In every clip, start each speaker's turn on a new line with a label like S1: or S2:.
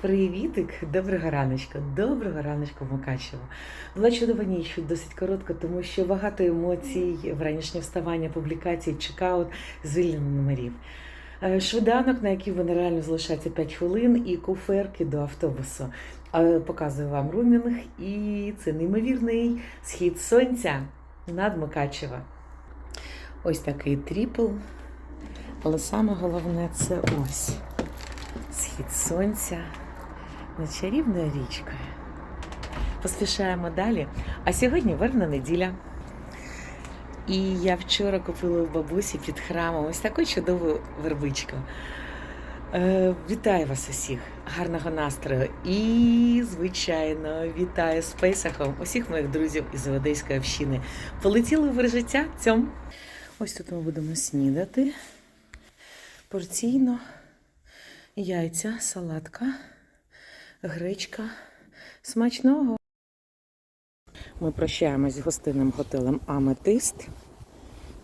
S1: Привітик, доброго раночка, доброго раночка Мукачево. Була чудова ніч, досить коротка, тому що багато емоцій, вранішнє вставання, публікацій, чекаут, звільнення номерів. Е, Швиданок, на який вони реально залишаються 5 хвилин, і куферки до автобусу. Е, Показую вам румінг, і це неймовірний схід сонця над Мукачево. Ось такий тріпл. Але саме головне це ось схід сонця над чарівною річкою. Поспішаємо далі. А сьогодні верна неділя. І я вчора купила у бабусі під храмом ось таку чудову вербичку. Е, вітаю вас усіх, гарного настрою. І, звичайно, вітаю з Пейсахом усіх моїх друзів із Одеської общини. Полетіли в життя цьому. Ось тут ми будемо снідати порційно. Яйця, салатка, гречка. Смачного. Ми прощаємось з гостинним готелем Аметист.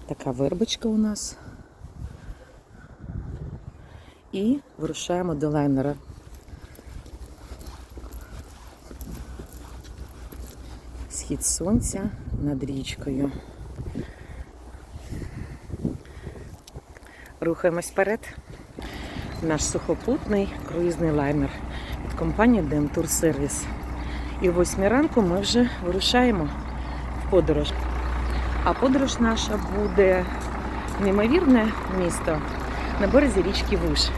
S1: Така вербочка у нас. І вирушаємо до лайнера. Схід сонця над річкою. Рухаємось вперед. Наш сухопутний круїзний лайнер компанії DM Tour І о 8 ранку ми вже вирушаємо в подорож. А подорож наша буде неймовірне місто на березі річки Вуж,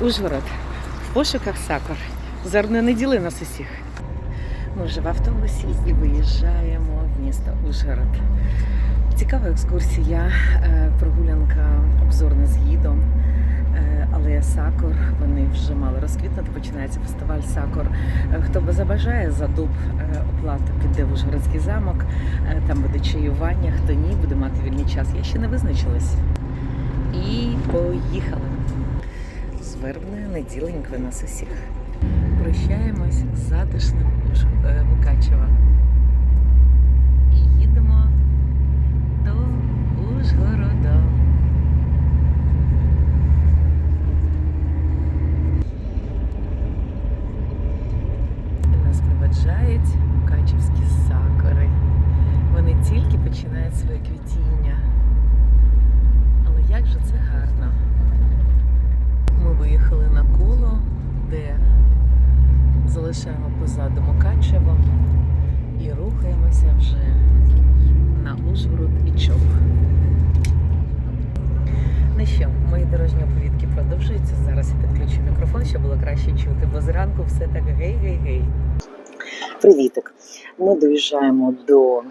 S1: Ужгород, в пошуках сакор. Зарне не діли нас усіх. Ми вже в автобусі і виїжджаємо в місто Ужгород. Цікава екскурсія, е, прогулянка обзорна з гідом. Алея Сакор, вони вже мали розквітнути, починається фестиваль Сакор. Е, Хто би забажає за дуб е, оплату піде в Ужгородський замок, Е, там буде чаювання, хто ні, буде мати вільний час. Я ще не визначилась. І поїхали. З вербною неділенькою нас усіх. Прощаємось з затишним Мукачева. І їдемо до Ужгорода. Нас проведжають мукачівські сакури. Вони починають своє квітіння. Але як же це гарно. Ми виїхали на коло, де залишаємо позаду Мукачево і рухаємося вже на Ужгород і Чоп. Ну що, мої дорожні оповідки продовжуються. Зараз я підключу мікрофон, щоб було краще чути, бо зранку все так гей-гей-гей. Привітик! Ми доїжджаємо до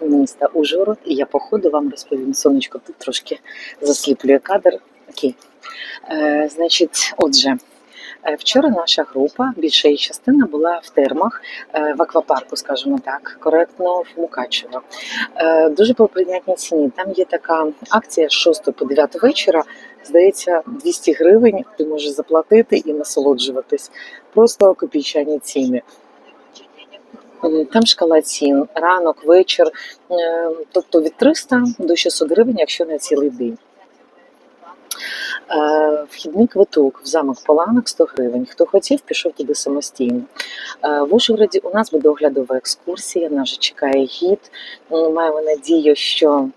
S1: міста Ужгород, і я по ходу вам розповім. Сонечко тут трошки засліплює кадр. Окей. Е, значить, отже, е, вчора наша група, більша її частина була в термах е, в аквапарку, скажімо так, коректно в Мукачево. Е, дуже по прийнятній ціні. Там є така акція з 6 по 9 вечора. Здається, 200 гривень ти можеш заплатити і насолоджуватись. Просто копійчані ціни. Е, Там шкала цін, ранок, вечір, е, тобто від 300 до 600 гривень, якщо на цілий день. Е, Вхідний квиток в замок Поланок 100 гривень. Хто хотів, пішов туди самостійно. В Ужгороді у нас буде оглядова екскурсія, нас же чекає гід. Маємо надію, що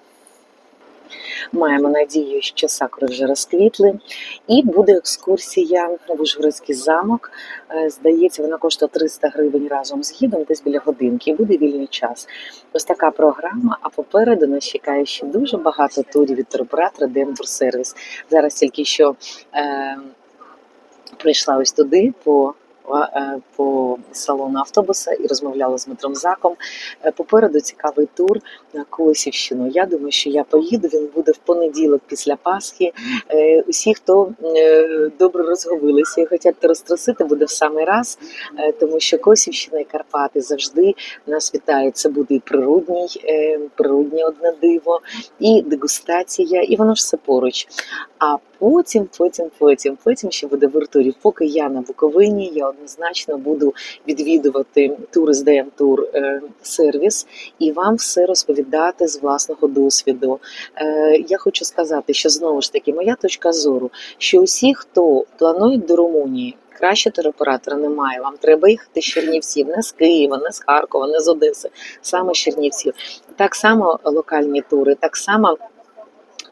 S1: маємо надію, що сакури вже розквітли. І буде екскурсія в Ужгородський замок. Е, Здається, вона коштує 300 гривень разом з гідом, десь біля годинки. Буде вільний час. Ось така програма. А попереду нас чекає ще дуже багато турів від туроператора Демтур Сервіс. Зараз тільки що е, прийшла ось туди по. Е, По салону автобуса і розмовляла з Дмитром Заком. Е, Попереду цікавий тур на Косівщину. Я думаю, що я поїду. Він буде в понеділок після Пасхи. Е, Усі, хто добре розговилися і хочуть розтрусити, буде в самий раз, тому що Косівщина і Карпати завжди нас вітають. Це буде і природній, природнє одне диво, і дегустація, і воно ж все поруч. А потім, потім, потім, потім ще буде в Артурі. Поки я на Буковині, я однозначно буду відвідувати тур з Тур е, сервіс і вам все розповідати з власного досвіду. Е, Я хочу сказати, що знову ж таки моя точка зору, що усі, хто планують до Румунії Краще туроператора немає. Вам треба їхати з Чернівців, не з Києва, не з Харкова, не з Одеси, саме з Чернівців. Так само локальні тури, так само.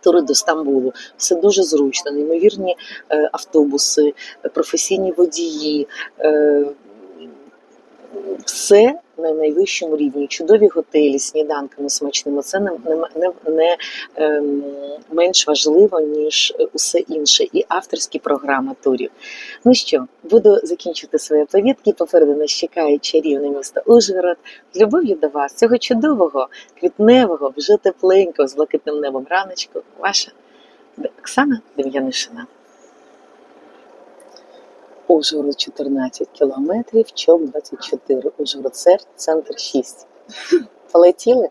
S1: Тури до Стамбулу, все дуже зручно, неймовірні е, автобуси, професійні водії, е, все на найвищому рівні. Чудові готелі, сніданками смачними. Це не, не, не, ем, менш важливо, ніж усе інше, і авторські програми турів. Ну що, буду закінчити свої повідки. Попереду нас чекає чарівне місто Ужгород. Любов'ю до вас, цього чудового, квітневого, вже тепленького, з блакитним небом раночку. Ваша Оксана Дем'янишина. Ужгород 14 кілометрів, ЧОП 24, Ужгород-Серд, центр 6. Полетіли?